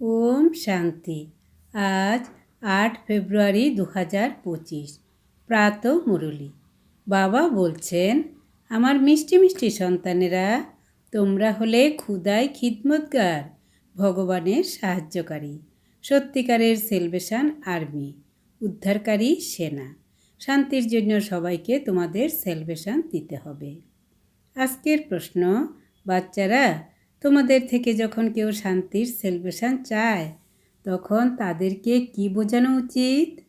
ওম শান্তি। আজ আট ফেব্রুয়ারি দু হাজার পঁচিশ। প্রাত মুরলী। বাবা বলছেন, আমার মিষ্টি মিষ্টি সন্তানেরা, তোমরা হলে ক্ষুদায় খিদমতগার, ভগবানের সাহায্যকারী, সত্যিকারের সেলভেশন আর্মি, উদ্ধারকারী সেনা। শান্তির জন্য সবাইকে তোমাদের সেলভেশন দিতে হবে। আজকের প্রশ্ন, বাচ্চারা তোমাদের থেকে যখন কেউ শান্তির সেলিব্রেশন চায়, তখন তাদেরকে কি বোঝানো উচিত?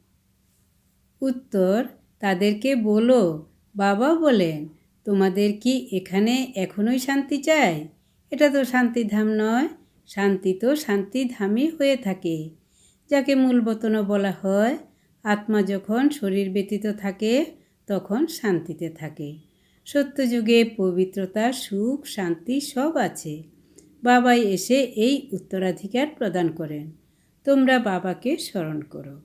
উত্তর, তাদেরকে বলো বাবা বলেন, তোমাদের কি এখানে এখনোই শান্তি চাই? এটা তো শান্তিধাম নয়, শান্তি তো শান্তিধামই হয়ে থাকে। যাকে মূল মূলবতনও বলা হয়, আত্মা যখন শরীর ব্যতীত থাকে, তখন শান্তিতে থাকে। সত্যযুগে পবিত্রতা, সুখ, শান্তি সব আছে। বাবাই এসে এই উত্তরাধিকার প্রদান করেন। তোমরা বাবাকে স্মরণ করো।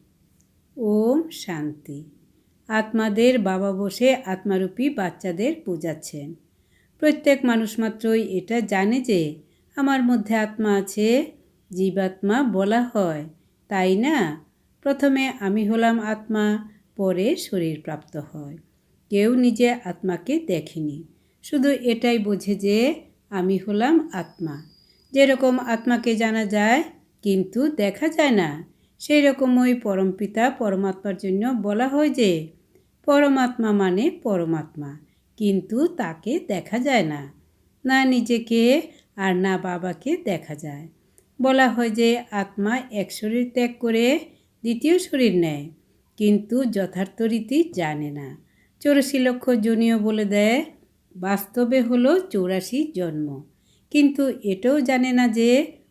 ওম শান্তি। আত্মাদের বাবা বসে আত্মারূপী বাচ্চাদের পূজাচ্ছেন। প্রত্যেক মানুষ মাত্রই এটা জানে যে আমার মধ্যে আত্মা আছে, জীবাত্মা বলা হয়। তাই না? প্রথমে আমি হলাম আত্মা, পরে শরীর প্রাপ্ত হয়। কেউ নিজে আত্মাকে দেখেনি। শুধু এটাই বোঝে যে আমি হলাম আত্মা। যেরকম আত্মাকে জানা যায়, কিন্তু দেখা যায় না। সেই রকম রকমই পরমপিতা পরমাত্মার জন্য বলা হয় যে, পরমাত্মা মানে পরমাত্মা, কিন্তু তাকে দেখা যায় না। না নিজেকে আর না বাবাকে দেখা যায়। বলা হয় যে, আত্মা এক শরীর ত্যাগ করে দ্বিতীয় শরীর নেয়, কিন্তু যথার্থ রীতি জানে না। চৌরাশি লক্ষ জনীয় বলে দেয়, বাস্তবে হলো চৌরাশি জন্ম। কিন্তু এটাও জানে না যে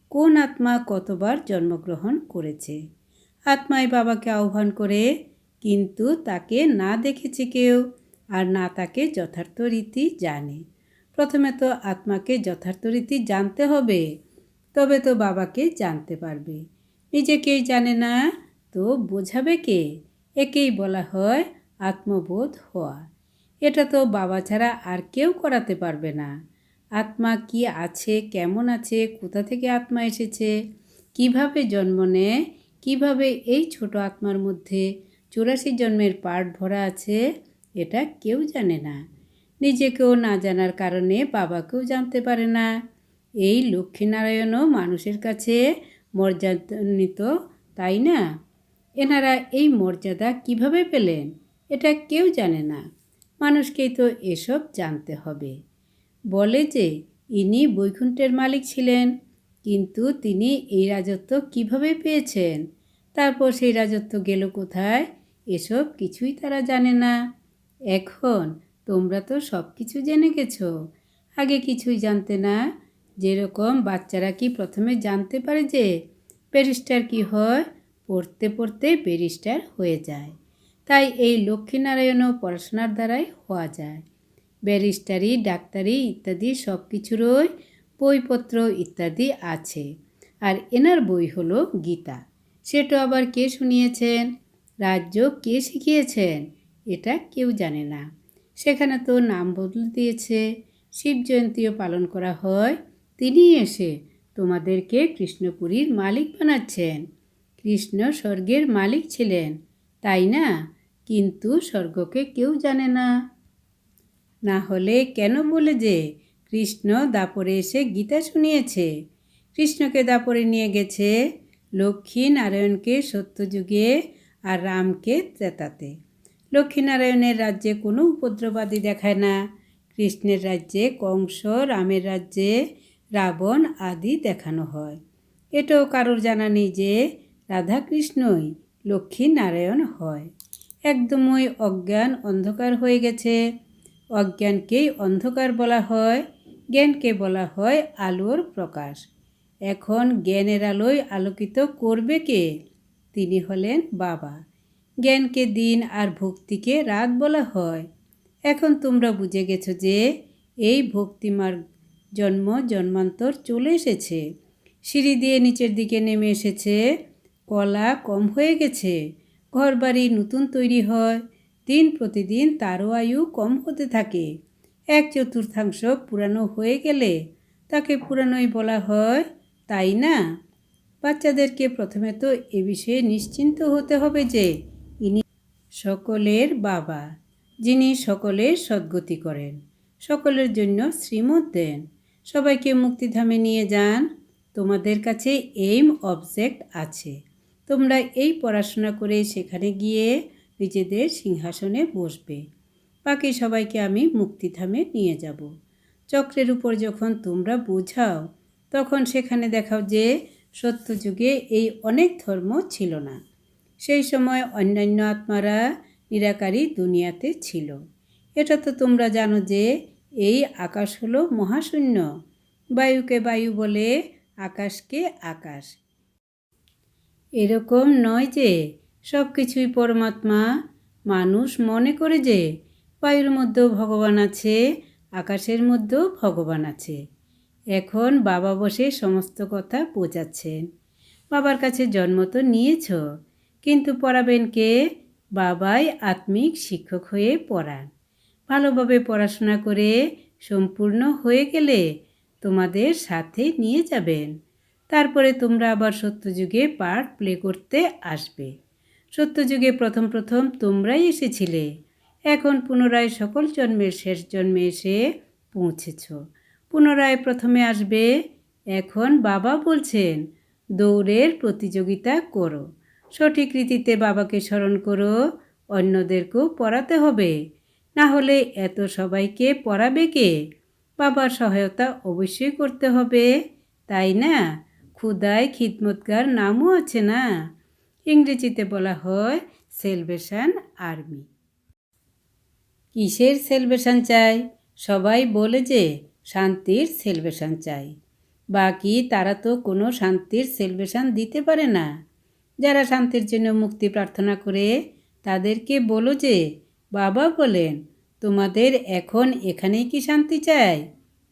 কোন আত্মা কতবার জন্মগ্রহণ করেছে। আত্মায় বাবাকে আহ্বান করে, কিন্তু তাকে না দেখেছে কেউ আর না তাকে যথার্থ রীতি জানে। প্রথমে তো আত্মাকে যথার্থ রীতি জানতে হবে, তবে তো বাবাকে জানতে পারবে। নিজেকেই জানে না তো বোঝাবে কে? একেই বলা হয় আত্মবোধ হওয়া। এটা তো বাবা ছাড়া আর কেউ করাতে পারবে না। আত্মা কি আছে? কেমন আছে? কোথা থেকে আত্মা এসেছে? কীভাবে জন্ম নেয়? কীভাবে এই ছোট আত্মার মধ্যে চুরাশি জন্মের পার্ট ভরা আছে? এটা কেউ জানে না। নিজেকেও না জানার কারণে বাবাকেও জানতে পারে না। এই লক্ষ্মীনারায়ণও মানুষের কাছে মর্যাদান্বিত, তাই না? এনারা এই মর্যাদা কীভাবে পেলেন? এটা কেউ জানে না। মানুষকেই তো এসব জানতে হবে। বলে যে, ইনি বৈকুণ্ঠের মালিক ছিলেন, কিন্তু তিনি এই রাজত্ব কীভাবে পেয়েছেন? তারপর সেই রাজত্ব গেল কোথায়? এসব কিছুই তারা জানে না। এখন তোমরা তো সব কিছু জেনে গেছো। আগে কিছুই জানতে না। যেরকম বাচ্চারা কি প্রথমে জানতে পারে যে, ব্যারিস্টার কি হয়? পড়তে পড়তে ব্যারিস্টার হয়ে যায়। তাই এই লক্ষ্মীনারায়ণও পড়াশোনার দ্বারাই হওয়া যায়। ব্যারিস্টারি, ডাক্তারি ইত্যাদি সব কিছুরই বইপত্র ইত্যাদি আছে। আর এনার বই হলো গীতা। সেটা আবার কে শুনিয়েছেন? রাজ্য কে শিখিয়েছেন? এটা কেউ জানে না। সেখানে তো নাম বদলে দিয়েছে। শিব জয়ন্তীও পালন করা হয়। তিনি এসে তোমাদেরকে কৃষ্ণপুরীর মালিক বানাচ্ছেন। কৃষ্ণ স্বর্গের মালিক ছিলেন, তাই না? কিন্তু স্বর্গকে কেউ জানে না। না হলে কেন বলে যে কৃষ্ণ দাপরে এসে গীতা শুনিয়েছে? কৃষ্ণকে দাপরে নিয়ে গেছে লক্ষ্মী নারায়ণকে সত্যযুগে আর রামকে ত্রেতাতে। লক্ষ্মীনারায়ণের রাজ্যে কোনো উপদ্রবাদী দেখায় না। কৃষ্ণের রাজ্যে কংস, রামের রাজ্যে রাবণ আদি দেখানো হয়। এটাও কারোর জানা নেই যে রাধাকৃষ্ণই লক্ষ্মী নারায়ণ হয়। একদমই অজ্ঞান অন্ধকার হয়ে গেছে। অজ্ঞানকেই অন্ধকার বলা হয়, জ্ঞানকে বলা হয় আলোর প্রকাশ। এখন জ্ঞানের আলোয় আলোকিত করবে কে? তিনি হলেন বাবা। জ্ঞানকে দিন আর ভক্তিকে রাত বলা হয়। এখন তোমরা বুঝে গেছো যে এই ভক্তিমার জন্ম, জন্মান্তর চলে এসেছে। সিঁড়ি দিয়ে নিচের দিকে নেমে এসেছে। কলা কম হয়ে গেছে। ঘরবাড়ি নতুন তৈরি হয়। দিন প্রতিদিন তারও আয়ু কম হতে থাকে। এক চতুর্থাংশ পুরানো হয়ে গেলে তাকে পুরানোই বলা হয়, তাই না? বাচ্চাদেরকে প্রথমে তো এ বিষয়ে নিশ্চিন্ত হতে হবে যে ইনি সকলের বাবা, যিনি সকলের সদ্গতি করেন, সকলের জন্য শ্রীমত দেন। সবাইকে মুক্তিধামে নিয়ে যান। তোমাদের কাছে এইম অবজেক্ট আছে। তোমরা এই পড়াশোনা করে সেখানে গিয়ে নিজেদের সিংহাসনে বসবে। বাকি সবাইকে আমি মুক্তিধামে নিয়ে যাব। চক্রের উপর যখন তোমরা বোঝাও, তখন সেখানে দেখাও যে সত্যযুগে এই অনেক ধর্ম ছিল না। সেই সময় অন্যান্য আত্মারা নিরাকারী দুনিয়াতে ছিল। এটা তো তোমরা জানো যে এই আকাশ হলো মহাশূন্য। বায়ুকে বায়ু বলে আকাশকে আকাশ। এরকম নয় যে সব কিছুই পরমাত্মা। মানুষ মনে করে যে বায়ুর মধ্যেও ভগবান আছে, আকাশের মধ্যেও ভগবান আছে। এখন বাবা বসে সমস্ত কথা বোঝাচ্ছেন বাবার কাছে জন্ম তো নিয়েছ, কিন্তু পড়াবেন কে? বাবাই আত্মিক শিক্ষক হয়ে পড়ান। ভালোভাবে পড়াশোনা করে সম্পূর্ণ হয়ে গেলে তোমাদের সাথে নিয়ে যাবেন। তারপরে তোমরা আবার সত্যযুগে পার্ট প্লে করতে আসবে। সত্যযুগে প্রথম প্রথম তোমরাই এসেছিলে। এখন পুনরায় সকল জন্মের শেষ জন্মে এসে পৌঁছেছ। পুনরায় প্রথমে আসবে, এখন বাবা বলছেন, দৌড়ের প্রতিযোগিতা করো। সঠিক রীতিতে বাবাকে স্মরণ করো, অন্যদেরকেও পড়াতে হবে। না হলে এত সবাইকে পড়াবে কে? বাবার সহায়তা অবশ্যই করতে হবে, তাই না? ক্ষুদায় খিদমতগার নামও আছে না? ইংরেজিতে বলা হয় সেলভেশন আর্মি। কিসের সেলভেশন চাই? সবাই বলে যে শান্তির সেলভেশন চাই। বাকি তারা তো কোনো শান্তির সেলভেশন দিতে পারে না। যারা শান্তির জন্য মুক্তি প্রার্থনা করে, তাদেরকে বলো যে, বাবা বলেন, তোমাদের এখন এখানেই কি শান্তি চাই?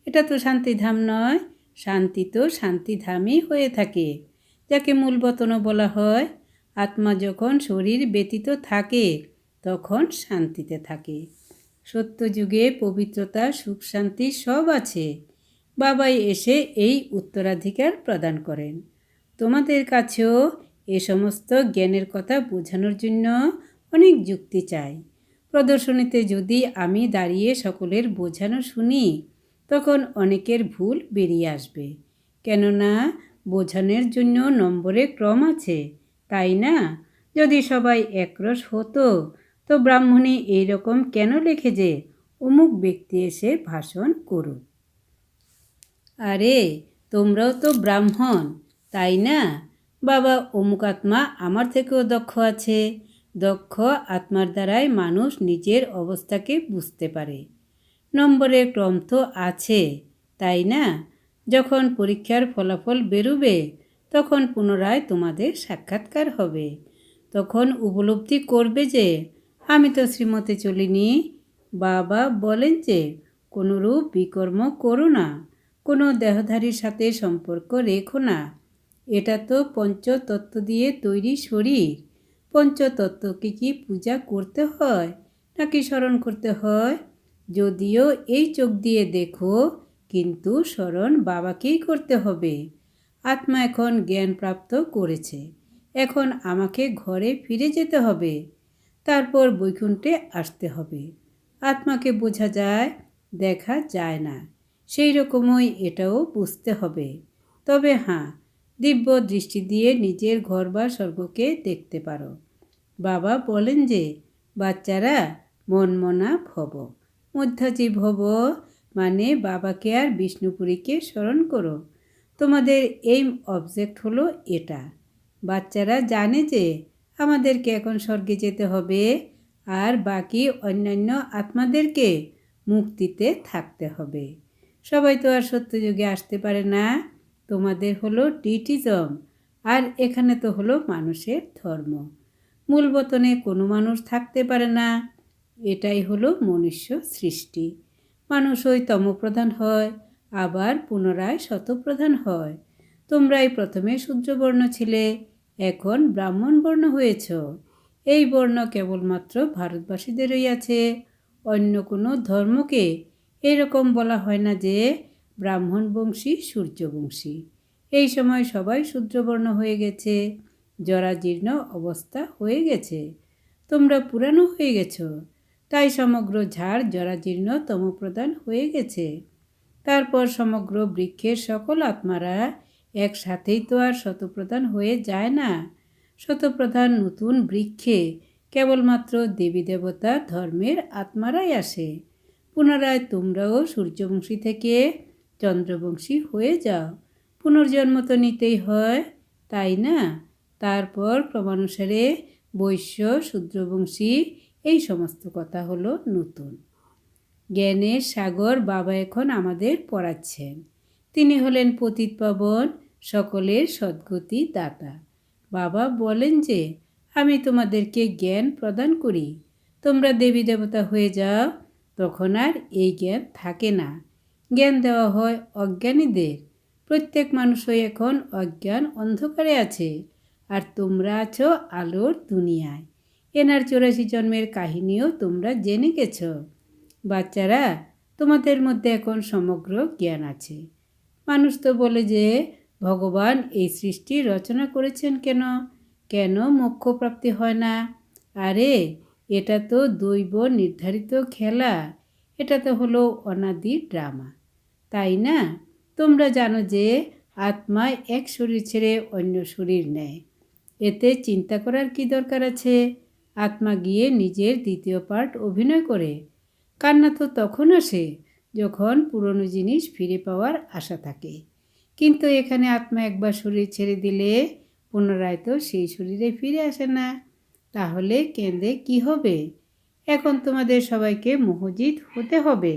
এটা তো শান্তিধাম নয়। শান্তি তো শান্তিধামই হয়ে থাকে, যাকে মূলবতনও বলা হয় আত্মা যখন শরীর ব্যতীত থাকে, তখন শান্তিতে থাকে। সত্যযুগে পবিত্রতা, সুখ, শান্তি সব আছে। বাবাই এসে এই উত্তরাধিকার প্রদান করেন। তোমাদের কাছেও এ সমস্ত জ্ঞানের কথা বোঝানোর জন্য অনেক যুক্তি চাই। প্রদর্শনীতে যদি আমি দাঁড়িয়ে সকলের বোঝানো শুনি, তখন অনেকের ভুল বেরিয়ে আসবে। কেননা, বোঝানোর জন্য নম্বরে ক্রম আছে। তাই না? যদি সবাই একরস হতো, তো ব্রাহ্মণী এইরকম কেন লেখে যে অমুক ব্যক্তি এসে ভাষণ করুন আরে, তোমরাও তো ব্রাহ্মণ, তাই না? বাবা, অমুক আত্মা আমার থেকেও দক্ষ আছে। দক্ষ আত্মার দ্বারাই মানুষ নিজের অবস্থাকে বুঝতে পারে। নম্বরের ক্রম তো আছে, তাই না? যখন পরীক্ষার ফলাফল বেরোবে তখন পুনরায় তোমাদের সাক্ষাৎকার হবে। তখন উপলব্ধি করবে যে, আমি তো শ্রীমতে চলিনি। বাবা বলেন যে, কোনোরূপ বিকর্ম করো না, কোনো দেহধারীর সাথে সম্পর্ক রেখো না। এটা তো পঞ্চতত্ত্ব দিয়ে তৈরি শরীর। পঞ্চতত্ত্বকে কি পূজা করতে হয়, নাকি স্মরণ করতে হয়? যদিও এই চোখ দিয়ে দেখো, কিন্তু স্মরণ বাবাকেই করতে হবে। আত্মা এখন জ্ঞান প্রাপ্ত করেছে। এখন আমাকে ঘরে ফিরে যেতে হবে। তারপর বৈকুণ্ঠে আসতে হবে। আত্মাকে বোঝা যায়, দেখা যায় না। সেই রকমই এটাও বুঝতে হবে। তবে হ্যাঁ দিব্য দৃষ্টি দিয়ে নিজের ঘর বা স্বর্গকে দেখতে পারো। বাবা বলেন যে, বাচ্চারা মনমনা ভব। মধ্যাজী ভব মানে বাবাকে আর বিষ্ণুপুরীকে স্মরণ করো। তোমাদের এইম অবজেক্ট হলো এটা। বাচ্চারা জানে যে আমাদেরকে এখন স্বর্গে যেতে হবে আর বাকি অন্যান্য আত্মাদেরকে মুক্তিতে থাকতে হবে। সবাই তো আর সত্যযুগে আসতে পারে না। তোমাদের হলো ডিটিজম আর এখানে তো হলো মানুষের ধর্ম। মূল বতনে কোনো মানুষ থাকতে পারে না। এটাই হলো মনুষ্য সৃষ্টি। মানুষ ওই তমপ্রধান হয়। আবার পুনরায় শতপ্রধান হয়। তোমরাই প্রথমে সূর্যবর্ণ ছিলে, এখন ব্রাহ্মণ বর্ণ হয়েছ। এই বর্ণ কেবলমাত্র ভারতবাসীদেরই আছে, অন্য কোনো ধর্মকে এরকম বলা হয় না যে ব্রাহ্মণ বংশী সূর্যবংশী। এই সময় সবাই সূর্যবর্ণ হয়ে গেছে, জরাজীর্ণ অবস্থা হয়ে গেছে। তোমরা পুরানো হয়ে গেছো, তাই সমগ্র ঝাড় জরাজীর্ণ তমপ্রদান হয়ে গেছে। তারপর সমগ্র বৃক্ষের সকল আত্মারা একসাথেই তো আর শতপ্রধান হয়ে যায় না। শতপ্রধান নতুন বৃক্ষে কেবলমাত্র দেবী দেবতা ধর্মের আত্মারাই আসে। পুনরায় তোমরাও সূর্যবংশী থেকে চন্দ্রবংশী হয়ে যাও। পুনর্জন্ম তো নিতেই হয়, তাই না? তারপর ক্রমানুসারে বৈশ্য, শূদ্রবংশী, এই সমস্ত কথা হলো নতুন। জ্ঞানের সাগর বাবা এখন আমাদের পড়াচ্ছেন তিনি হলেন পতিত পাবন, সকলের সদ্গতি দাতা। বাবা বলেন যে, আমি তোমাদেরকে জ্ঞান প্রদান করি। তোমরা দেবী দেবতা হয়ে যাও, তখন আর এই জ্ঞান থাকে না। জ্ঞান দেওয়া হয় অজ্ঞানীদের। প্রত্যেক মানুষই এখন অজ্ঞান অন্ধকারে আছে, আর তোমরা আছো আলোর দুনিয়ায়। এনার চৌরাশি জন্মের কাহিনীও তোমরা জেনে গেছ। বাচ্চারা, তোমাদের মধ্যে এখন সমগ্র জ্ঞান আছে। মানুষ তো বলে যে, ভগবান এই সৃষ্টি রচনা করেছেন কেন? কেন মোক্ষ প্রাপ্তি হয় না? আরে, এটা তো দৈব নির্ধারিত খেলা। এটা তো হলো অনাদি ড্রামা। তাই না? তোমরা জানো যে, আত্মা এক শরীর ছেড়ে অন্য শরীর নেয়। এতে চিন্তা করার কি দরকার আছে? আত্মা গিয়ে নিজের দ্বিতীয় পার্ট অভিনয় করে। কান্না তো তখন আসে যখন পুরনো জিনিস ফিরে পাওয়ার আশা থাকে। কিন্তু এখানে আত্মা একবার শরীর ছেড়ে দিলে পুনরায় তো সেই শরীরে ফিরে আসে না। তাহলে কেন্দ্রে কি হবে? এখন তোমাদের সবাইকে মোহজিত হতে হবে।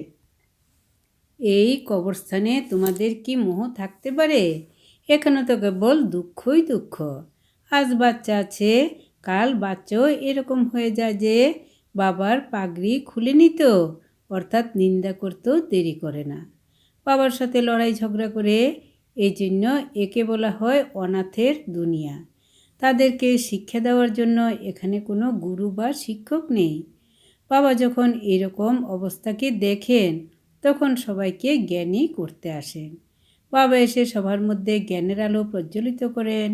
এই কবরস্থানে তোমাদের কি মোহ থাকতে পারে? এখানে তো কেবল দুঃখই দুঃখ। আজ বাচ্চা আছে, কাল বাচ্চাও এরকম হয়ে যায় যে বাবার পাগড়ি খুলে নিত, অর্থাৎ নিন্দা করতেও দেরি করে না। বাবার সাথে লড়াই ঝগড়া করে এই জন্য একে বলা হয় অনাথের দুনিয়া। তাদেরকে শিক্ষা দেওয়ার জন্য এখানে কোনো গুরু বা শিক্ষক নেই। বাবা যখন এরকম অবস্থাকে দেখেন, তখন সবাইকে জ্ঞানী করতে আসেন। বাবা এসে সবার মধ্যে জ্ঞানের আলো প্রজ্বলিত করেন।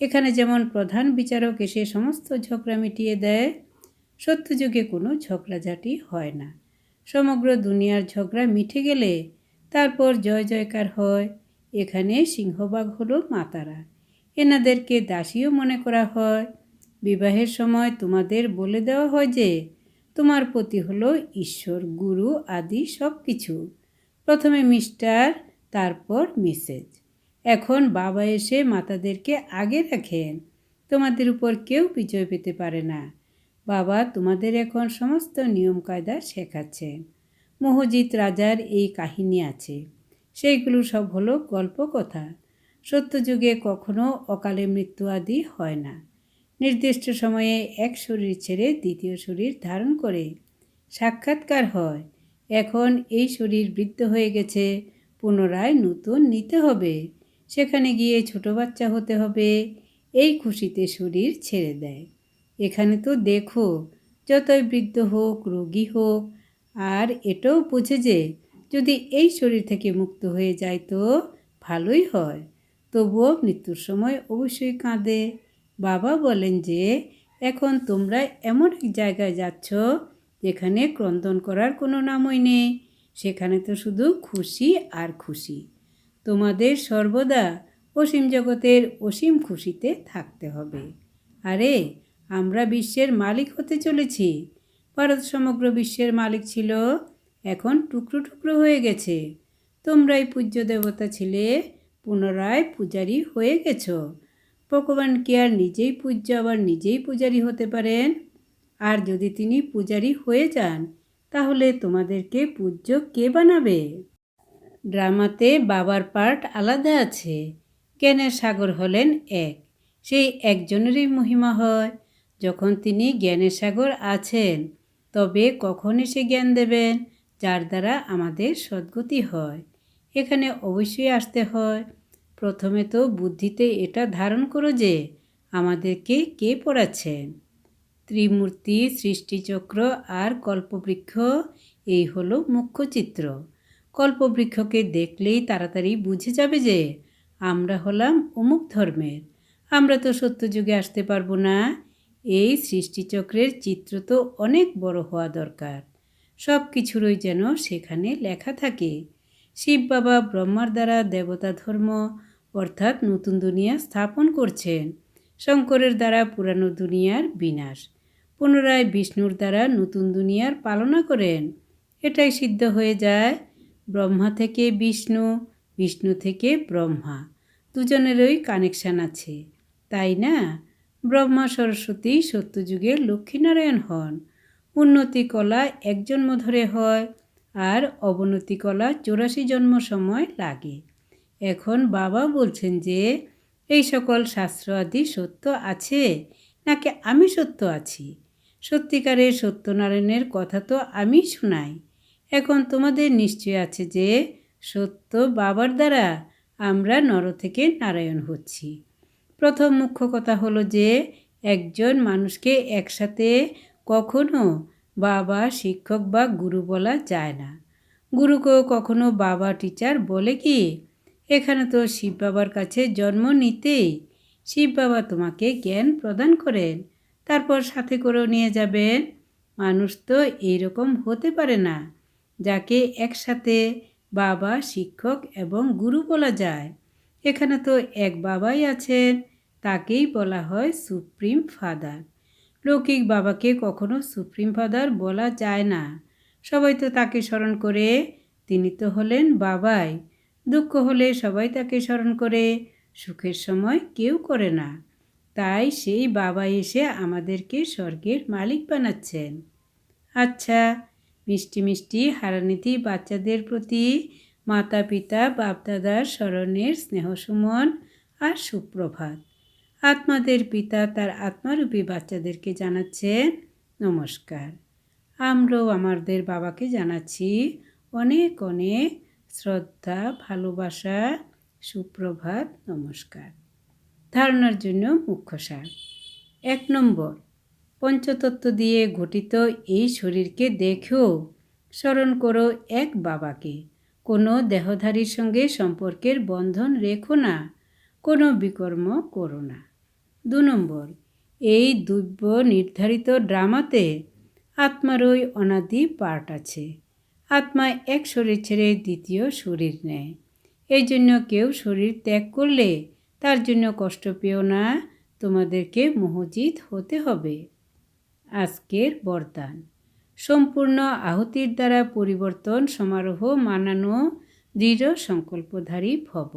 এখানে যেমন প্রধান বিচারক এসে সমস্ত ঝগড়া মিটিয়ে দেয় সত্যযুগে কোনো ঝগড়াঝাটি হয় না। সমগ্র দুনিয়ার ঝগড়া মিটে গেলে তারপর জয় জয়কার হয়। এখানে সিংহবাগ হলো মাতারা। এনাদেরকে দাসীও মনে করা হয়। বিবাহের সময় তোমাদের বলে দেওয়া হয় যে, তোমার প্রতি হলো ঈশ্বর, গুরু আদি সব কিছু প্রথমে মিস্টার, তারপর মিসেজ এখন বাবা এসে মাতাদেরকে আগে রাখেন। তোমাদের উপর কেউ বিজয় পেতে পারে না। বাবা তোমাদের এখন সমস্ত নিয়ম কায়দা শেখাচ্ছেন মোহজিৎ রাজার এই কাহিনী আছে। সেইগুলো সব হলো গল্প কথা। সত্যযুগে কখনো অকালে মৃত্যু আদি হয় না। নির্দিষ্ট সময়ে এক শরীর ছেড়ে দ্বিতীয় শরীর ধারণ করে সাক্ষাৎকার হয়। এখন এই শরীর বৃদ্ধ হয়ে গেছে, পুনরায় নতুন নিতে হবে। সেখানে গিয়ে ছোট বাচ্চা হতে হবে। এই খুশিতে শরীর ছেড়ে দেয়। এখানে তো দেখো, যতই বৃদ্ধ হোক, রোগী হোক, আর এটাও বুঝে যে যদি এই শরীর থেকে মুক্ত হয়ে যায় তো ভালোই হয়। তবুও মৃত্যুর সময় অবশ্যই কাঁদে। বাবা বলেন যে, এখন তোমরা এমন এক জায়গায় যাচ্ছ যেখানে ক্রন্দন করার কোনো নামই নেই। সেখানে তো শুধু খুশি আর খুশি। তোমাদের সর্বদা অসীম জগতের অসীম খুশিতে থাকতে হবে। আরে আমরা বিশ্বের মালিক হতে চলেছি। ভারত সমগ্র বিশ্বের মালিক ছিল, এখন টুকরো টুকরো হয়ে গেছে। তোমরাই পূজ্য দেবতা ছিলে, পুনরায় পূজারি হয়ে গেছ। ভগবান কি আর নিজেই পূজ্য, আবার নিজেই পূজারি হতে পারেন? আর যদি তিনি পূজারি হয়ে যান, তাহলে তোমাদেরকে পূজ্য কে বানাবে? ড্রামাতে বাবার পার্ট আলাদা আছে। জ্ঞানের সাগর হলেন এক, সেই একজনেরই মহিমা হয়। যখন তিনি জ্ঞানের সাগর আছেন, তবে কখন এসে জ্ঞান দেবেন, যার দ্বারা আমাদের সদ্গতি হয়। এখানে অবশ্যই আসতে হয়, প্রথমে তো বুদ্ধিতে এটা ধারণ করো যে, আমাদেরকে কে পড়াচ্ছেন? ত্রিমূর্তি, সৃষ্টিচক্র আর কল্পবৃক্ষ, এই হলো মুখ্য চিত্র। কল্পবৃক্ষকে দেখলেই তাড়াতাড়ি বুঝে যাবে যে, আমরা হলাম অমুক ধর্মের। আমরা তো সত্যযুগে আসতে পারব না। এই সৃষ্টিচক্রের চিত্র তো অনেক বড় হওয়া দরকার। সব কিছুরই যেন সেখানে লেখা থাকে। শিব বাবা ব্রহ্মার দ্বারা দেবতা ধর্ম অর্থাৎ নতুন দুনিয়া স্থাপন করছেন। শঙ্করের দ্বারা পুরানো দুনিয়ার বিনাশ। পুনরায় বিষ্ণুর দ্বারা নতুন দুনিয়ার পালনা করেন। এটাই সিদ্ধ হয়ে যায় ব্রহ্মা থেকে বিষ্ণু বিষ্ণু থেকে ব্রহ্মা। দুজনেরই কানেকশান আছে। তাই না? ব্রহ্মা সরস্বতী সত্যযুগের লক্ষ্মীনারায়ণ হন। উন্নতি কলা এক জন্ম ধরে হয় আর অবনতি কলা চৌরাশি জন্ম সময় লাগে। এখন বাবা বলছেন যে, এই সকল শাস্ত্র আদি সত্য আছে নাকি আমি সত্য আছি? সত্যিকারের সত্যনারায়ণের কথা তো আমি শোনাই। এখন তোমাদের নিশ্চয় আছে যে, সত্য বাবার দ্বারা আমরা নর থেকে নারায়ণ হচ্ছি। প্রথম মুখ্য কথা হলো যে, একজন মানুষকে একসাথে কখনো বাবা, শিক্ষক বা গুরু বলা যায় না। গুরুকেও কখনো বাবা টিচার বলে কি, এখানে তো শিব বাবার কাছে জন্ম নিতেই শিব বাবা তোমাকে জ্ঞান প্রদান করেন, তারপর সাথে করেও নিয়ে যাবেন। মানুষ তো এইরকম হতে পারে না, যাকে একসাথে বাবা, শিক্ষক এবং গুরু বলা যায়। এখানে তো এক বাবাই আছেন তাকেই বলা হয় সুপ্রিম ফাদার। লৌকিক বাবাকে কখনো সুপ্রিম ফাদার বলা যায় না। সবাই তো তাকে স্মরণ করে। তিনি তো হলেন বাবাই। দুঃখ হলে সবাই তাকে স্মরণ করে। সুখের সময় কেউ করে না। তাই সেই বাবা এসে আমাদেরকে স্বর্গের মালিক বানাচ্ছেন। আচ্ছা মিষ্টি মিষ্টি হারানীতি বাচ্চাদের প্রতি মাতা পিতা বাপদাদার স্মরণের স্নেহসুমন আর সুপ্রভাত। আত্মাদের পিতা তার আত্মারূপী বাচ্চাদেরকে জানাচ্ছেন নমস্কার। আমরাও আমাদের বাবাকে জানাচ্ছি। অনেক অনেক শ্রদ্ধা, ভালোবাসা, সুপ্রভাত, নমস্কার। ধারণার জন্য মুখ্য সার। এক নম্বর, পঞ্চতত্ত্ব দিয়ে গঠিত এই শরীরকে দেখেও স্মরণ করো এক বাবাকে। কোনো দেহধারীর সঙ্গে সম্পর্কের বন্ধন রেখো না, কোনো বিকর্ম করো না। দু নম্বর, এই দুব্য নির্ধারিত ড্রামাতে আত্মারই অনাদি পার্ট আছে। আত্মা এক শরীর ছেড়ে দ্বিতীয় শরীর নেয়। এই জন্য কেউ শরীর ত্যাগ করলে তার জন্য কষ্ট পেও না, তোমাদেরকে মোহজিত হতে হবে। আজকের বরদান। সম্পূর্ণ আহুতির দ্বারা পরিবর্তন সমারোহ মানানো দৃঢ় সংকল্পধারী ভব।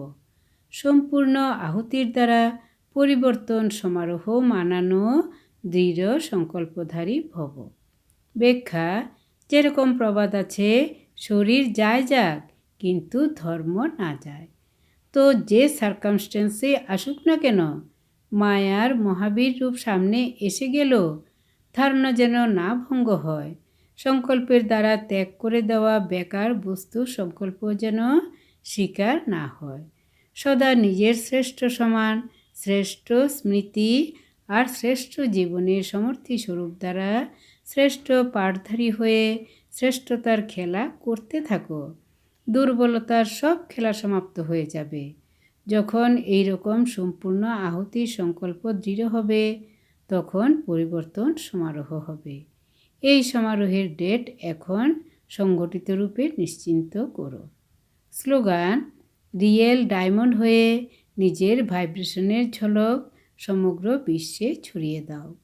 সম্পূর্ণ আহুতির দ্বারা পরিবর্তন সমারোহ মানানো দৃঢ় সংকল্পধারী ভব। ব্যাখ্যা, যেরকম প্রবাদ আছে, শরীর যায় যাক, কিন্তু ধর্ম না যায়। তো যে সার্কামস্টেন্সে আসুক না কেন, মায়ার মহাবীর রূপ সামনে এসে গেল, ধারণা যেন না ভঙ্গ হয়। সংকল্পের দ্বারা ত্যাগ করে দেওয়া বেকার বস্তু সংকল্প যেন স্বীকার না হয়। সদা নিজের শ্রেষ্ঠ সমান শ্রেষ্ঠ স্মৃতি আর শ্রেষ্ঠ জীবনের সমর্থী স্বরূপ দ্বারা শ্রেষ্ঠ পাঠধারী হয়ে শ্রেষ্ঠতার খেলা করতে থাকো। দুর্বলতার সব খেলা সমাপ্ত হয়ে যাবে। যখন এই রকম সম্পূর্ণ আহুতির সংকল্প দৃঢ় হবে, তখন পরিবর্তন সমারোহ হবে। এই সমারোহের ডেট এখন সংগঠিত রূপে নিশ্চিন্ত করো। স্লোগান, রিয়েল ডায়মন্ড হয়ে নিজের ভাইব্রেশনের ঝলক সমগ্র বিশ্বে ছড়িয়ে দাও।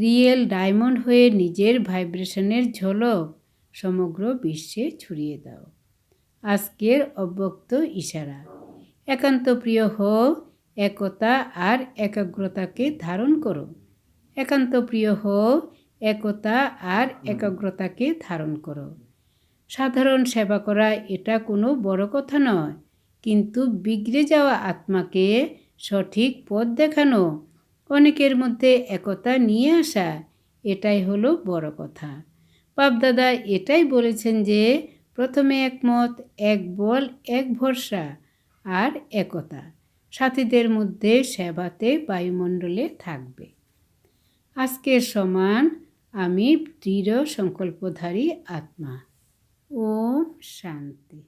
রিয়েল ডায়মন্ড হয়ে নিজের ভাইব্রেশনের ঝলক সমগ্র বিশ্বে ছড়িয়ে দাও। আজকের অব্যক্ত ইশারা। একান্ত প্রিয় হও, একতা আর একাগ্রতাকে ধারণ করো। একান্ত প্রিয় হও, একতা আর একাগ্রতাকে ধারণ করো। সাধারণ সেবা করা এটা কোনো বড় কথা নয়। কিন্তু বিগড়ে যাওয়া আত্মাকে সঠিক পথ দেখানো, অনেকের মধ্যে একতা নিয়ে আসা, এটাই হলো বড় কথা। বাপদাদা এটাই বলেছেন যে, প্রথমে একমত, এক বল, এক ভরসা আর একতা। সাথীদের মধ্যে সেবাতে বায়ুমণ্ডলে থাকবে। আজকের সমান, আমি দৃঢ় সংকল্পধারী আত্মা। ওম শান্তি।